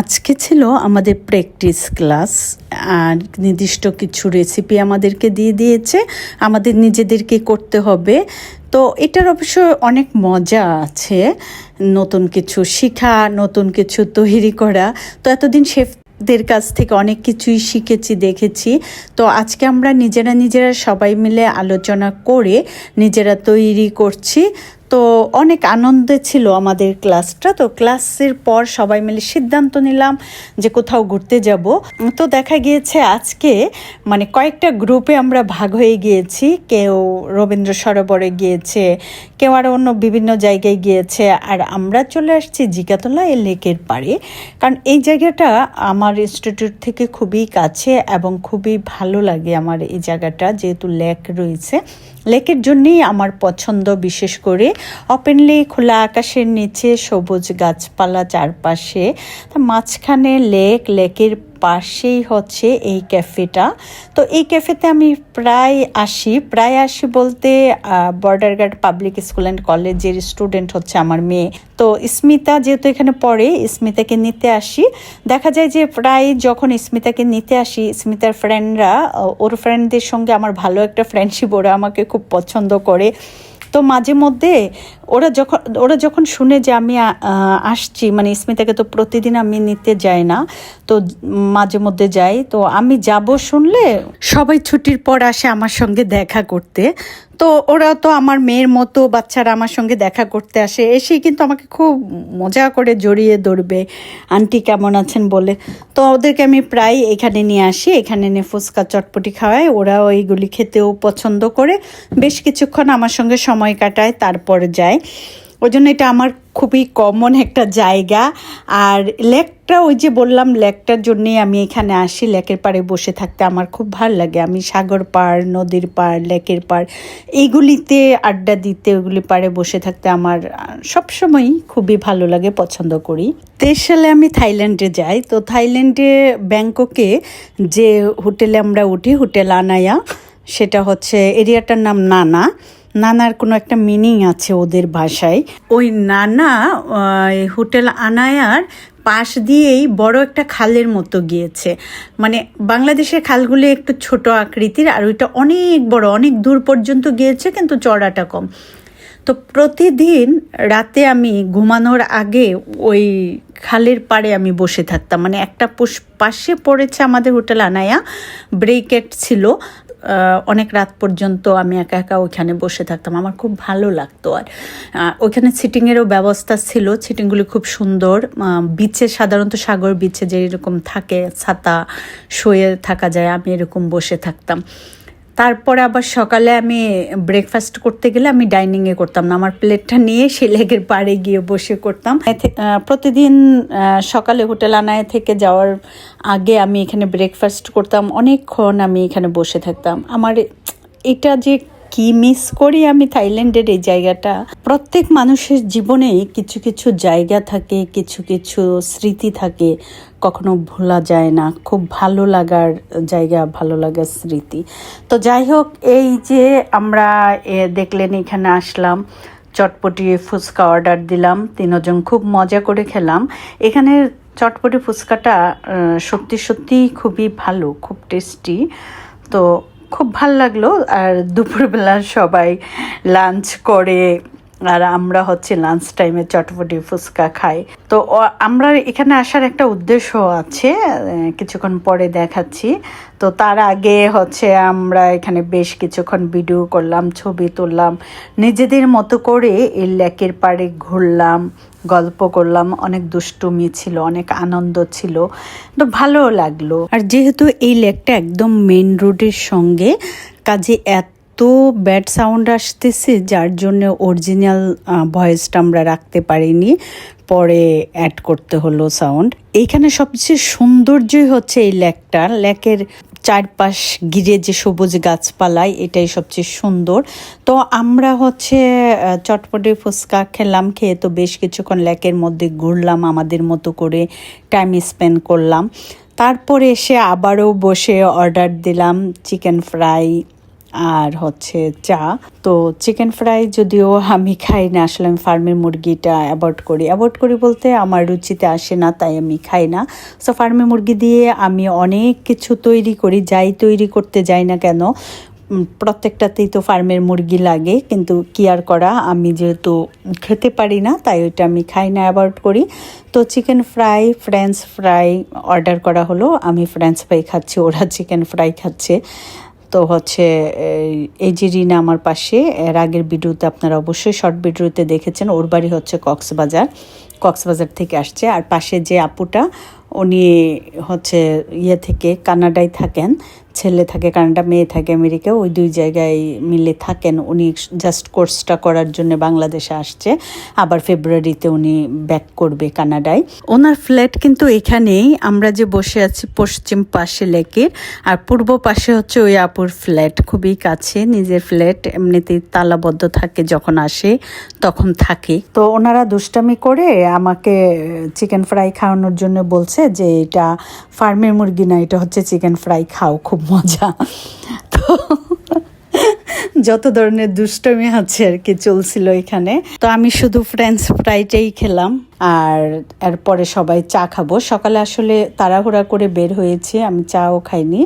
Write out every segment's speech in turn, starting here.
আজকে ছিল আমাদের প্র্যাকটিস ক্লাস আর নির্দিষ্ট কিছু রেসিপি আমাদেরকে দিয়ে দিয়েছে, আমাদের নিজেদেরকে করতে হবে। তো এটার অবশ্য অনেক মজা আছে, নতুন কিছু শেখা, নতুন কিছু তৈরি করা। তো এতদিন শেফদের কাছ থেকে অনেক কিছুই শিখেছি, দেখেছি। তো আজকে আমরা নিজেরা নিজেরা সবাই মিলে আলোচনা করে নিজেরা তৈরি করছি। তো অনেক আনন্দে ছিল আমাদের ক্লাসটা। তো ক্লাসের পর সবাই মিলে সিদ্ধান্ত নিলাম যে কোথাও ঘুরতে যাব। তো দেখা গিয়েছে আজকে মানে কয়েকটা গ্রুপে আমরা ভাগ হয়ে গিয়েছি। কেউ রবীন্দ্র সরোবরে গিয়েছে, কেউ আরও অন্য বিভিন্ন জায়গায় গিয়েছে। আর আমরা চলে আসছি জিকাতলা এই লেকের পাড়ে। কারণ এই জায়গাটা আমার ইনস্টিটিউট থেকে খুবই কাছে এবং খুবই ভালো লাগে আমার এই জায়গাটা, যেহেতু লেক রয়েছে। লেকের জন্যেই আমার পছন্দ, বিশেষ করে ওপেনলি খোলা আকাশের নিচে সবুজ গাছপালা চারপাশে। মাঝখানে লেক, লেকের পাশেই হচ্ছে এই ক্যাফেটা। তো এই ক্যাফেতে আমি প্রায় আসি। প্রায় আসি বলতে border guard public school and কলেজের স্টুডেন্ট হচ্ছে আমার মেয়ে। তো স্মিতা যেহেতু এখানে পড়ে, স্মিতাকে নিতে আসি। দেখা যায় যে প্রায় যখন স্মিতাকে নিতে আসি, স্মিতার ফ্রেন্ডরা ওর ফ্রেন্ডদের সঙ্গে আমার ভালো একটা ফ্রেন্ডশিপ ওরা আমাকে খুব পছন্দ করে। তো মাঝে মধ্যে ওরা যখন ওরা যখন শুনে যে আমি আসছি মানে স্মিতাকে তো প্রতিদিন আমি নিতে যাই না, তো মাঝে মধ্যে যাই, তো আমি যাব শুনলে সবাই ছুটির পর আসে আমার সঙ্গে দেখা করতে। তো ওরা তো আমার মেয়ের মতো বাচ্চারা আমার সঙ্গে দেখা করতে আসে এসেই কিন্তু আমাকে খুব মজা করে জড়িয়ে ধরবে, আন্টি কেমন আছেন? বলে। তো ওদেরকে আমি প্রায় এখানে নিয়ে আসি, এখানে নিয়ে ফুচকা চটপটি খাওয়াই ওরাও এইগুলি খেতেও পছন্দ করে। বেশ কিছুক্ষণ আমার সঙ্গে সময় কাটায়, তারপর যায়। ওই জন্য এটা আমার খুবই কমন একটা জায়গা। আর লেকটা ওই যে বললাম, লেকটার জন্যেই আমি এখানে আসি। লেকের পাড়ে বসে থাকতে আমার খুব ভালো লাগে। আমি সাগর পাড়, নদীর পাড়, লেকের পাড়, এইগুলিতে আড্ডা দিতে, ওইগুলি পাড়ে বসে থাকতে আমার সবসময়ই খুবই ভালো লাগে, পছন্দ করি। তেইশ সালে আমি থাইল্যান্ডে যাই। তো থাইল্যান্ডে ব্যাংককে যে হোটেলে আমরা উঠি, হোটেল আনায়া, সেটা হচ্ছে, এরিয়াটার নাম নানা। নানার কোনো একটা মিনিং আছে ওদের ভাষায়। ওই নানা হোটেল আনায়ার পাশ দিয়েই বড় একটা খালের মতো গিয়েছে। মানে বাংলাদেশের খালগুলি একটু ছোট আকৃতির আর ওইটা অনেক বড়, অনেক দূর পর্যন্ত গিয়েছে, কিন্তু চড়াটা কম। তো প্রতিদিন রাতে আমি ঘুমানোর আগে ওই খালের পাড়ে আমি বসে থাকতাম। মানে একটা পাশে পড়েছে আমাদের হোটেল আনায়া, ব্রেকেট ছিল। অনেক রাত পর্যন্ত আমি একা একা ওইখানে বসে থাকতাম। আমার খুব ভালো লাগতো আর। ওইখানে সিটিংয়েরও ব্যবস্থা ছিল। সিটিংগুলি খুব সুন্দর। বিচে সাধারণত সাগর বিচে যেরকম থাকে, ছাতা, শুয়ে থাকা যায়, আমি এরকম বসে থাকতাম। তারপরে আবার সকালে আমি ব্রেকফাস্ট করতে গেলে আমি ডাইনিংয়ে করতাম না। আমার প্লেটটা নিয়ে সে লেগের পাড়ে গিয়ে বসে করতাম। প্রতিদিন সকালে হোটেল আনায় থেকে যাওয়ার আগে আমি এখানে ব্রেকফাস্ট করতাম। অনেকক্ষণ আমি এখানে বসে থাকতাম। আমার এটা যে কি মিস করি আমি থাইল্যান্ডের এই জায়গাটা? প্রত্যেক মানুষের জীবনে কিছু কিছু জায়গা থাকে, কিছু কিছু স্মৃতি থাকে। কখনো ভোলা যায় না, খুব ভালো লাগার জায়গা, ভালো লাগার স্মৃতি। তো যাই হোক, এই যে আমরা দেখলেন, এখানে আসলাম, চটপটি ফুচকা অর্ডার দিলাম, তিনজন খুব মজা করে খেলাম। এখানে চটপটি ফুচকাটা সত্যি সত্যি খুবই ভালো, খুব টেস্টি তো খুব ভালো লাগল। আর দুপুরবেলা সবাই লাঞ্চ করে আর আমরা হচ্ছে লাঞ্চ টাইমে চটপটি ফুচকা খাই। তো আমরা এখানে আসার একটা উদ্দেশ্য আছে কিছুক্ষণ পরে দেখাচ্ছি। তো, তার আগে হচ্ছে আমরা এখানে বেশ কিছুক্ষণ ভিডিও করলাম, ছবি তুললাম, নিজেদের মতো করে এই লেকের পাড়ে ঘুরলাম, গল্প করলাম। অনেক দুষ্টুমি ছিল, অনেক আনন্দ ছিল, তো ভালো লাগল। আর যেহেতু এই লেকটা একদম মেন রোডের সঙ্গে, কাজে এত এত ব্যাড সাউন্ড আসতেছে, যার জন্য অরিজিনাল ভয়েসটা আমরা রাখতে পারিনি, পরে অ্যাড করতে হলো সাউন্ড এইখানে সবচেয়ে সৌন্দর্যই হচ্ছে এই লেকটা। লেকের চারপাশ ঘিরে যে সবুজ গাছপালায় এটাই সবচেয়ে সুন্দর। তো আমরা হচ্ছে চটপটে ফুচকা খেলাম, খেয়ে তো বেশ কিছুক্ষণ লেকের মধ্যে ঘুরলাম, আমাদের মতো করে টাইম স্পেন্ড করলাম। তারপরে এসে আবারও বসে অর্ডার দিলাম চিকেন ফ্রাই আর হচ্ছে চা। তো চিকেন ফ্রাই যদিও আমি খাই না, আসলে আমি ফার্মের মুরগিটা অ্যাভয়েড করি। অ্যাভয়েড করি বলতে আমার রুচিতে আসে না, তাই আমি খাই না। সো ফার্মের মুরগি দিয়ে আমি অনেক কিছু তৈরি করি, যাই তৈরি করতে যাই না কেন প্রত্যেকটাতেই তো ফার্মের মুরগি লাগে, কিন্তু কি আর করা, আমি যেহেতু খেতে পারি না, তাই ওইটা আমি খাই না অ্যাভয়েড করি। তো chicken fry french fry order করা হলো, আমি ফ্রেঞ্চ ফ্রাই খাচ্ছি, ওরা চিকেন ফ্রাই খাচ্ছে। তো হচ্ছে, এই- যে রিনা আমার পাশে, এর আগের ভিডিওতে আপনারা অবশ্যই শর্ট ভিডিওতে দেখেছেন, ওর বাড়ি হচ্ছে কক্সবাজার। কক্সবাজার থেকে আসছে, আর পাশে যে আপুটা, উনি হচ্ছে ইয়ে থেকে, কানাডায় থাকেন ছেলে থাকে কানাডা মেয়ে থাকে আমেরিকা ওই দুই জায়গায় মিলে থাকেন। উনি জাস্ট কোর্সটা করার জন্য বাংলাদেশে আসছে। আবার ফেব্রুয়ারিতে উনি ব্যাক করবে কানাডায়। ওনার ফ্ল্যাট কিন্তু এখানেই, আমরা যে বসে আছি পশ্চিম পাশে লেকের, আর পূর্ব পাশে হচ্ছে ওই আপুর ফ্ল্যাট খুবই কাছে, নিজের ফ্ল্যাট এমনিতেই তালাবদ্ধ থাকে যখন আসে, তখন থাকে। তো ওনারা দুষ্টামি করে আমাকে চিকেন ফ্রাই খাওয়ানোর জন্য বলছে যে, এটা ফার্মের মুরগি না, এটা হচ্ছে চিকেন ফ্রাই খাও, খুব মজা। তো যত ধরনের দুষ্টমি আছে আর কি চলছিল এখানে। তো আমি শুধু ফ্রেঞ্চ ফ্রাইটাই খেলাম। আর এরপরে সবাই চা খাব। সকালে আসলে তাড়াহুড়া করে বের হয়েছে। আমি চাও খাইনি।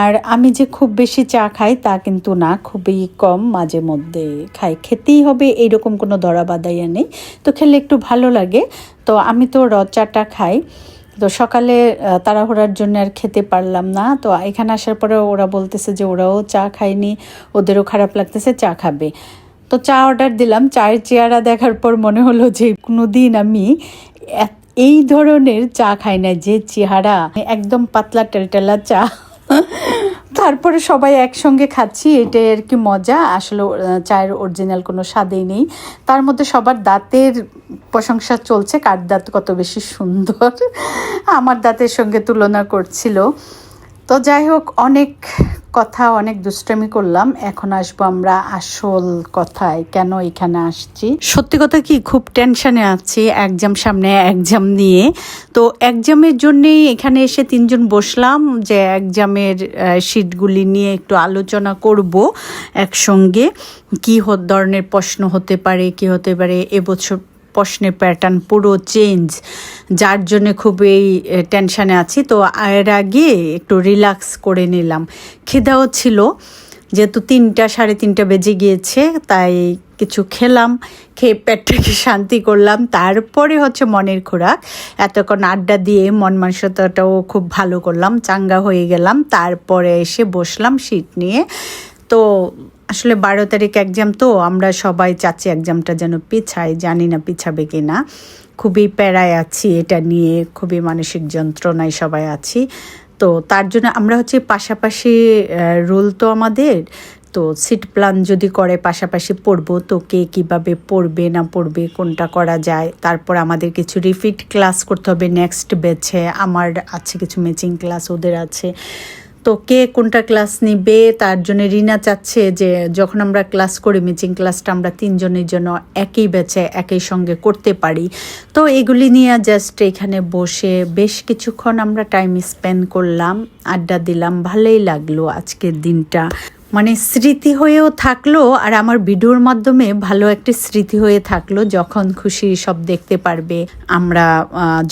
আর আমি যে খুব বেশি চা খাই তা কিন্তু না। খুবই কম মাঝে মধ্যে খাই। খেতেই হবে এইরকম কোনো ধরা বাদাইয়া নেই। তো খেলে একটু ভালো লাগে। তো আমি তো র চাটা খাই। তো সকালে তাড়াহুড়ার জন্য আর খেতে পারলাম না। তো এখানে আসার পরে ওরা বলতেছে যে ওরাও চা খায়নি, ওদেরও খারাপ লাগতেছে, চা খাবে। তো চা অর্ডার দিলাম, চায়ের চেয়ারা দেখার পর মনে হলো যে কোনো দিন আমি এই ধরনের চা খাই না, যে চেহারা, একদম পাতলা টেলটেলা চা। তারপরে সবাই একসঙ্গে খাচ্ছি, এটাই আর কি মজা। আসলে চায়ের অরিজিনাল কোনো স্বাদেই নেই। তার মধ্যে সবার দাঁতের প্রশংসা চলছে, কার দাঁত কত বেশি সুন্দর। আমার দাঁতের সঙ্গে তুলনা করছিল। তো যাই হোক, অনেক কথা, অনেক দুষ্টামি করলাম। এখন আসব আমরা আসল কথায়, কেন এখানে আসছি? সত্যি কথা কি, খুব টেনশনে আছি, একজাম সামনে, একজাম নিয়ে। তো একজামের জন্যেই এখানে এসে তিনজন বসলাম যে একজামের শিটগুলি নিয়ে একটু আলোচনা করব একসঙ্গে। কি ধরনের প্রশ্ন হতে পারে, কি হতে পারে, এবছর প্রশ্নের প্যাটার্ন পুরো চেঞ্জ যার জন্য খুবই টেনশানে আছি। তো এর আগে একটু রিল্যাক্স করে নিলাম। খিদাও ছিল, যেহেতু তিনটা, সাড়ে তিনটা বেজে গিয়েছে, তাই কিছু খেলাম, খেয়ে পেটটাকে শান্তি করলাম। তারপরে হচ্ছে মনের খোরাক। এতক্ষণ আড্ডা দিয়ে মন মানসিকতাটাও খুব ভালো করলাম, চাঙ্গা হয়ে গেলাম। তারপরে এসে বসলাম শীত নিয়ে। তো আসলে বারো তারিখ এক্সাম তো, আমরা সবাই চাচ্ছি এক্সামটা যেন পিছায়, জানি না পিছাবে কি না খুবই প্যারায় আছি এটা নিয়ে, খুবই মানসিক যন্ত্রণায় সবাই আছি। তো তার জন্য আমরা হচ্ছে পাশাপাশি রোল তো আমাদের। তো সিট প্ল্যান যদি করে, পাশাপাশি পড়ব তো কে কীভাবে পড়বে, না পড়বে, কোনটা করা যায়। তারপর আমাদের কিছু রিপিট ক্লাস করতে হবে নেক্সট বেছে আমার আছে কিছু ম্যাচিং ক্লাস ওদের আছে। তো কে কোনটা ক্লাস নিবে? তার জন্য রিনা চাচ্ছে যে যখন আমরা ক্লাস করি, মিচিং ক্লাসটা আমরা তিনজনের জন্য একই ব্যাচে, একই সঙ্গে করতে পারি। তো এগুলি নিয়ে জাস্ট এখানে বসে বেশ কিছুক্ষণ আমরা টাইম স্পেন্ড করলাম, আড্ডা দিলাম, ভালোই লাগল আজকের দিনটা। মানে স্মৃতি হয়েও থাকল আর আমার ভিডিওর মাধ্যমে ভালো একটি স্মৃতি হয়ে থাকল যখন খুশি সব দেখতে পারবে। আমরা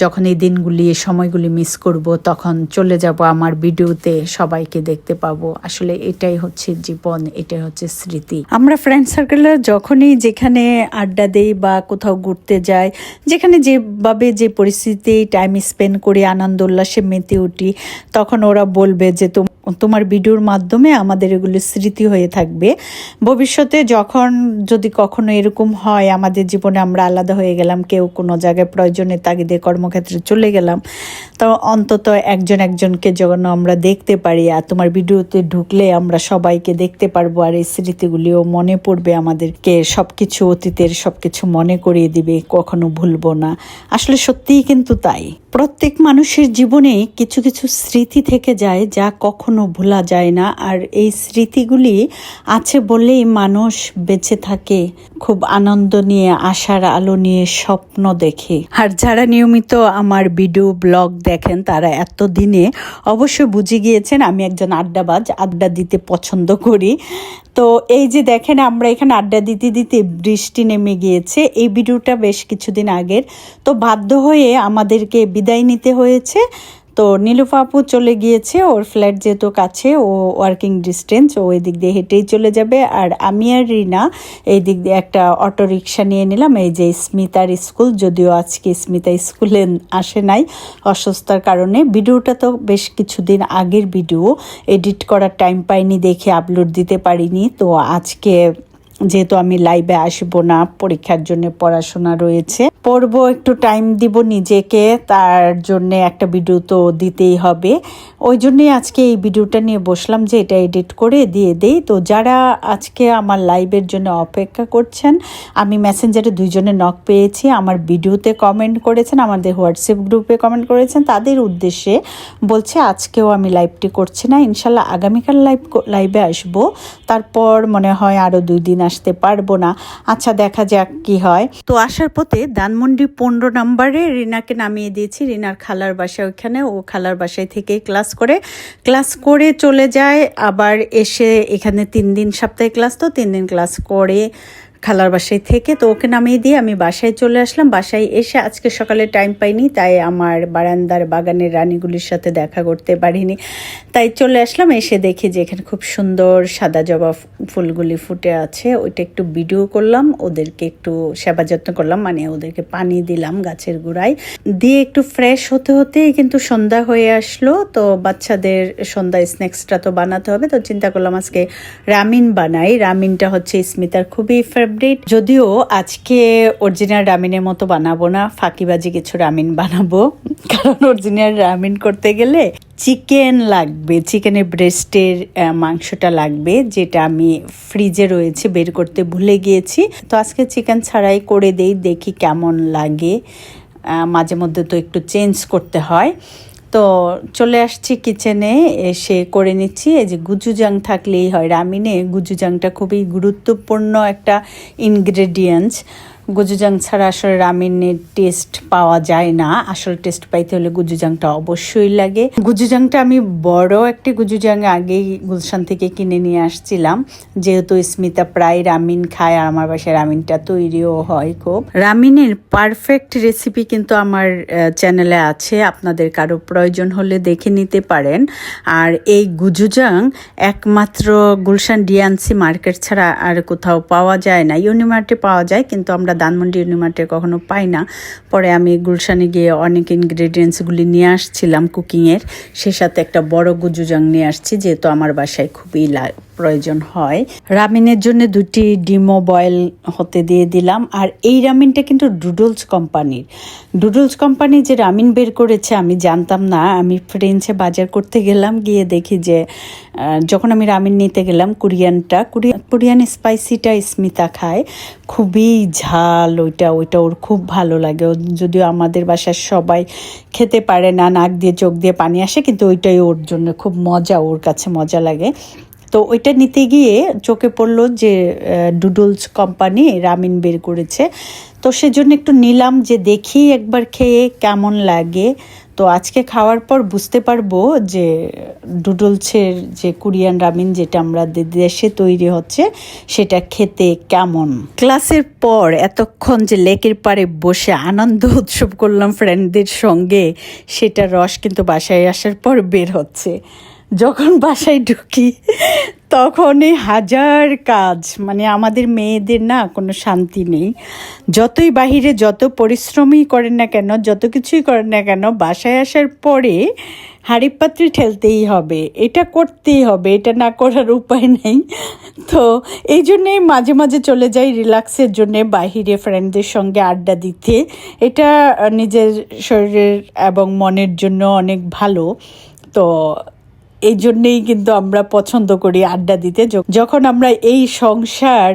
যখন এই দিনগুলি সময়গুলি মিস করব, তখন চলে যাব আমার ভিডিওতে সবাইকে দেখতে পাবো। আসলে এটাই হচ্ছে জীবন, এটাই হচ্ছে স্মৃতি। আমরা ফ্রেন্ড সার্কেলে যখনই যেখানে আড্ডা দেই বা কোথাও ঘুরতে যাই, যেখানে যেভাবে যে পরিস্থিতি টাইম স্পেন্ড করি, আনন্দ, উল্লাসে মেতে উঠি, তখন ওরা বলবে যে তোমার ভিডিওর মাধ্যমে আমাদের এগুলো স্মৃতি হয়ে থাকবে। ভবিষ্যতে যখন যদি কখনো এরকম হয়, আমাদের জীবনে আমরা আলাদা হয়ে গেলাম, কেউ কোনো জায়গায় প্রয়োজনে তাগিদে কর্মক্ষেত্রে চলে গেলাম, তো অন্তত একজন একজনকে যখন আমরা দেখতে পারি, আর তোমার ভিডিওতে ঢুকলে আমরা সবাইকে দেখতে পারব, আর এই স্মৃতিগুলিও মনে পড়বে আমাদেরকে সব কিছু অতীতের সব কিছু মনে করিয়ে দিবে, কখনো ভুলবো না। আসলে সত্যিই কিন্তু তাই। প্রত্যেক মানুষের জীবনে কিছু কিছু স্মৃতি থেকে যায় যা কখনো ভোলা যায় না। আর এই স্মৃতিগুলি আছে বলেই মানুষ বেঁচে থাকে। খুব আনন্দ নিয়ে, আশার আলো নিয়ে স্বপ্ন দেখে। আর যারা নিয়মিত আমার ভিডিও, ব্লগ দেখেন, তারা এত দিনে অবশ্য বুঝে গিয়েছেন আমি একজন আড্ডাবাজ, আড্ডা দিতে পছন্দ করি। তো এই যে দেখেন, আমরা এখানে আড্ডা দিতে দিতে বৃষ্টি নেমে গিয়েছে। এই ভিডিওটা বেশ কিছুদিন আগের। তো বাধ্য হয়ে আমাদেরকে বিদায় নিতে হয়েছে। তো নীলুফা আপু চলে গিয়েছে, ওর ফ্ল্যাট যেহেতু কাছে, ও ওয়ার্কিং ডিস্টেন্স ও এই দিক দিয়ে হেঁটেই চলে যাবে। আর আমি আর রিনা এই দিক দিয়ে একটা অটো রিক্সা নিয়ে নিলাম, এই যে স্মিতার স্কুল, যদিও আজকে স্মিতা স্কুলে আসে নাই অসুস্থতার কারণে। ভিডিওটা তো বেশ কিছুদিন আগের ভিডিও, এডিট করার টাইম পাইনি দেখে আপলোড দিতে পারিনি, তো আজকে যেহেতু আমি লাইভে আসব না, পরীক্ষার জন্য পড়াশোনা রয়েছে। পড়ব, একটু টাইম দিব নিজেকে, তার জন্য একটা ভিডিও তো দিতেই হবে। ওই জন্যই আজকে এই ভিডিওটা নিয়ে বসলাম যে এটা এডিট করে দিয়ে দেই। তো যারা আজকে আমার লাইভের জন্য অপেক্ষা করছেন, আমি মেসেঞ্জারে দুইজনে নক পেয়েছি। আমার ভিডিওতে কমেন্ট করেছেন, আমাদের হোয়াটসঅ্যাপ গ্রুপে কমেন্ট করেছেন। তাদের উদ্দেশ্যে বলছে, আজকেও আমি লাইভটি করছি না। ইনশাল্লাহ আগামীকাল লাইভ লাইভে আসব। তারপর মনে হয় আরও দুই দিন আসতে পারব না। আচ্ছা দেখা যাক কি হয়। তো আসার পথে ধানমন্ডি পনেরো নম্বরে রিনাকে নামিয়ে দিয়েছি। রিনার খালার বাসা ওইখানে। ও খালার বাসায় থেকে ক্লাস করে ক্লাস করে চলে যায়। আবার এসে এখানে তিন দিন সপ্তাহে ক্লাস, তো তিন দিন ক্লাস করে খালার বাসায় থেকে, তো ওকে নামিয়ে দিয়ে আমি বাসায় চলে আসলাম। বাসায় এসে আজকে সকালে টাইম পাইনি, তাই আমার বারান্দার বাগানের রানীগুলির সাথে দেখা করতে পারিনি। তাই চলে আসলাম, এসে দেখি যে এখানে খুব সুন্দর সাদা জবা ফুলগুলি ফুটে আছে। ওইটা একটু ভিডিও করলাম, ওদেরকে একটু সেবা যত্ন করলাম মানে ওদেরকে পানি দিলাম গাছের গোড়ায়। দিয়ে একটু ফ্রেশ হতে হতেই কিন্তু সন্ধ্যা হয়ে আসলো, তো বাচ্চাদের সন্ধ্যা স্ন্যাক্সটা তো বানাতে হবে, তো চিন্তা করলাম আজকে রামিন বানাই। রামিনটা হচ্ছে স্মিতার খুবই ফেভারিট যদিও আজকে অরিজিনাল রামিনের মতো বানাবো না, ফাঁকিবাজি কিছু রামিন বানাবো। কারণ অরিজিনাল রামিন করতে গেলে চিকেন লাগবে চিকেনের ব্রেস্টের মাংসটা লাগবে, যেটা আমি ফ্রিজে রয়েছে, বের করতে ভুলে গিয়েছি। তো আজকে চিকেন ছাড়াই করে দেই, দেখি কেমন লাগে। মাঝে মধ্যে তো একটু চেঞ্জ করতে হয়। তো চলে আসছি কিচেনে এসে করে নিচ্ছি। এই যে গুজুজাং থাকলেই হয়, রামিনে গুজুজাংটা খুবই গুরুত্বপূর্ণ একটা ইনগ্রেডিয়েন্টস গুজুজাং ছাড়া আসলে রামিনের টেস্ট পাওয়া যায় না। আসল টেস্ট পাইতে হলে গুজুজাংটা অবশ্যই লাগে। গুজুজাংটা আমি বড় একটি গুজুজাং আগেই গুলশান থেকে কিনে নিয়ে আসছিলাম। যেহেতু স্মিতা প্রায় রামিন খায়, আর আমার বাসায় রামিনটা তৈরিও হয় খুব। রামিনের পারফেক্ট রেসিপি কিন্তু আমার চ্যানেলে আছে। আপনাদের কারও প্রয়োজন হলে দেখে নিতে পারেন। আর এই গুজুজাং একমাত্র গুলশান ডিয়ানসি মার্কেট ছাড়া আর কোথাও পাওয়া যায় না। ইউনিমার্টে পাওয়া যায়, কিন্তু আমরা আমরা ধানমন্ডি ইউনিমার্টে কখনো পাই না। পরে আমি গুলশানে গিয়ে অনেক ইনগ্রেডিয়েন্টসগুলি নিয়ে আসছিলাম কুকিংয়ের সে সাথে একটা বড় গুজুজাং নিয়ে আসছি, যেহেতু আমার বাসায় খুবই প্রয়োজন হয়। রামিনের জন্য দুটি ডিমো বয়েল হতে দিয়ে দিলাম। আর এই রামিনটা কিন্তু ডুডলস কোম্পানির ডুডলস কোম্পানি যে রামিন বের করেছে, আমি জানতাম না। আমি ফ্রেঞ্চে বাজার করতে গেলাম, গিয়ে দেখি যে যখন আমি রামিন নিতে গেলাম, কোরিয়ানটা, কোরিয়ান স্পাইসিটা স্মিতা খায়। খুবই ঝাল ওইটা ওইটা ওর খুব ভালো লাগে। যদিও আমাদের বাসার সবাই খেতে পারে না, নাক দিয়ে, চোখ দিয়ে পানি আসে, কিন্তু ওইটাই ওর জন্য খুব মজা, ওর কাছে মজা লাগে। তো ওইটা নিতে গিয়ে চোখে পড়ল যে ডুডলস কোম্পানি রামিন বের করেছে। তো সেজন্য একটু নিলাম যে দেখি একবার খেয়ে কেমন লাগে। তো আজকে খাওয়ার পর বুঝতে পারব যে ডুডলসের যে কোরিয়ান রামিন যেটা আমরা দেশে তৈরি হচ্ছে, সেটা খেতে কেমন? ক্লাসের পর এতক্ষণ যে লেকের পাড়ে বসে আনন্দ উৎসব করলাম ফ্রেন্ডদের সঙ্গে, সেটা রস কিন্তু বাসায় আসার পর বের হচ্ছে। যখন বাসায় ঢুকি, তখনই হাজার কাজ মানে আমাদের মেয়েদের না কোনো শান্তি নেই। যতই বাহিরে যত পরিশ্রমই করেন না কেন, যত কিছুই করেন না কেন, বাসায় আসার পরে হাড়ি পাত্রি ঠেলতেই হবে। এটা করতেই হবে, এটা না করার উপায় নেই। তো এই জন্যেই মাঝে মাঝে চলে যাই রিল্যাক্সের জন্যে বাহিরে ফ্রেন্ডদের সঙ্গে আড্ডা দিতে। এটা নিজের শরীরের এবং মনের জন্য অনেক ভালো। তো এই জন্যেই কিন্তু আমরা পছন্দ করি আড্ডা দিতে। যখন আমরা এই সংসার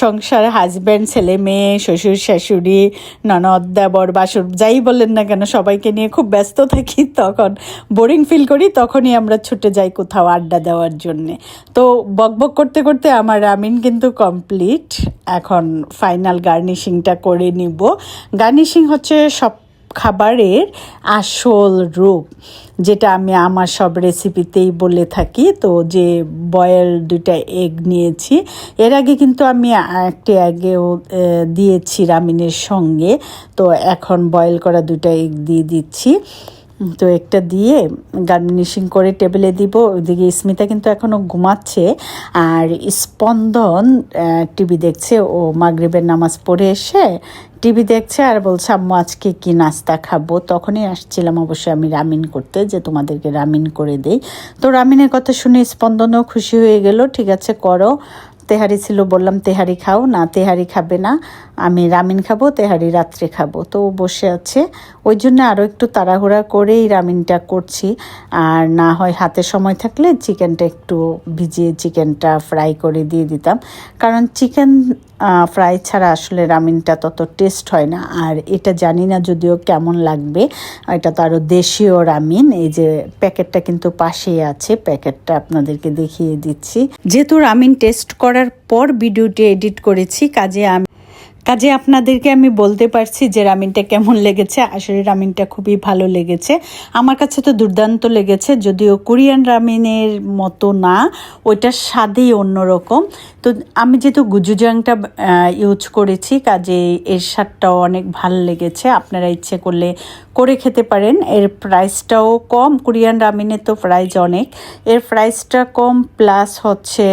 সংসার হাজব্যান্ড ছেলে মেয়ে, শ্বশুর, শাশুড়ি, ননদ, দেবর, বাসুর, যাই বলেন না কেন, সবাইকে নিয়ে খুব ব্যস্ত থাকি, তখন বোরিং ফিল করি, তখনই আমরা ছুটে যাই কোথাও আড্ডা দেওয়ার জন্যে। তো বকবক করতে করতে আমার রামিন কিন্তু কমপ্লিট এখন ফাইনাল গার্নিশিংটা করে নিব। গার্নিশিং হচ্ছে সব খাবারের আসল রূপ, যেটা আমি আমার সব রেসিপিতেই বলে থাকি। তো যে বয়েল দুইটা এগ নিয়েছি, এর আগে কিন্তু আমি একটি আগেও দিয়েছি রামিনের সঙ্গে। তো এখন বয়েল করা দুইটা এগ দিয়ে দিচ্ছি। তো একটা দিয়ে গার্নিশিং করে টেবিলে দিব। ওইদিকে স্মিতা কিন্তু এখনও ঘুমাচ্ছে। আর স্পন্দন টিভি দেখছে। ও মাগরিবের নামাজ পড়ে এসে টিভি দেখছে আর বলছে, আম্মু, আজকে কি নাস্তা খাব? তখনই আসছিলাম অবশ্যই আমি রামিন করতে, যে তোমাদেরকে রামিন করে দেই। তো রামিনের কথা শুনে স্পন্দনও খুশি হয়ে গেল, ঠিক আছে, করো। তেহারি ছিল, বললাম, তেহারি খাও। না, তেহারি খাবে না। আমি রামিন খাব, তেহারি রাত্রে খাব। তো বসে আছে। ওই জন্য আরও একটু তাড়াহুড়া করেই রামিনটা করছি। আর না হয় হাতে সময় থাকলে চিকেনটা একটু ভিজিয়ে চিকেনটা ফ্রাই করে দিয়ে দিতাম। কারণ চিকেন ফ্রাই ছাড়া আসলে রামিনটা তত টেস্ট হয় না। আর এটা জানি না যদিও কেমন লাগবে। এটা তো আরও দেশীয় রামিন। এই যে প্যাকেটটা কিন্তু পাশেই আছে। প্যাকেটটা আপনাদেরকে দেখিয়ে দিচ্ছি। যেহেতু রামিন টেস্ট করার পর ভিডিওটি এডিট করেছি, কাজে আমি কাজে আপনাদেরকে আমি বলতে পারছি যে রামিনটা কেমন লেগেছে। আসলে রামিনটা খুবই ভালো লেগেছে। আমার কাছে তো দুর্দান্ত লেগেছে, যদিও কোরিয়ান রামিনের মতো না ওইটার স্বাদেই অন্যরকম। তো আমি যেহেতু গুজুজাংটা ইউজ করেছি, কাজে এর স্বাদটাও অনেক ভালো লেগেছে। আপনারা ইচ্ছে করলে করে খেতে পারেন। এর প্রাইসটাও কম, কোরিয়ান রামিনের তো প্রাইস অনেক। এর প্রাইসটা কম প্লাস হচ্ছে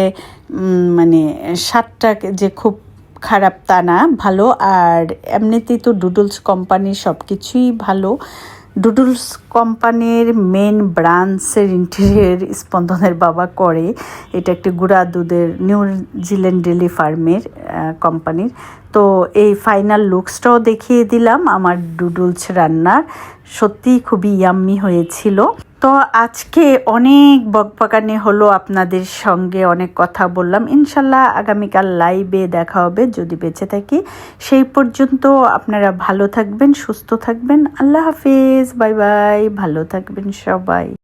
মানে স্বাদটা যে খুব খারাপ তা না, ভালো। আর এমনিতেই তো ডুডলস কোম্পানির সব কিছুই ভালো। ডুডলস কোম্পানির মেন ব্রাঞ্চের ইন্টেরিয়ার স্পন্দনের বাবা করে। এটা একটি গুড়া দুধের নিউজিল্যান্ড ডেলি ফার্মের কোম্পানির তো এই ফাইনাল লুকসটাও দেখিয়ে দিলাম। আমার ডুডলস রান্নার সত্যিই খুবই ইয়াম্মি হয়েছিল। তো আজকে অনেক বকবকানি হলো আপনাদের সঙ্গে, অনেক কথা বললাম। ইনশাল্লাহ আগামীকাল লাইভে দেখা হবে, যদি বেঁচে থাকি। সেই পর্যন্ত আপনারা ভালো থাকবেন, সুস্থ থাকবেন। আল্লাহ হাফিজ, বাই বাই, ভালো থাকবেন সবাই।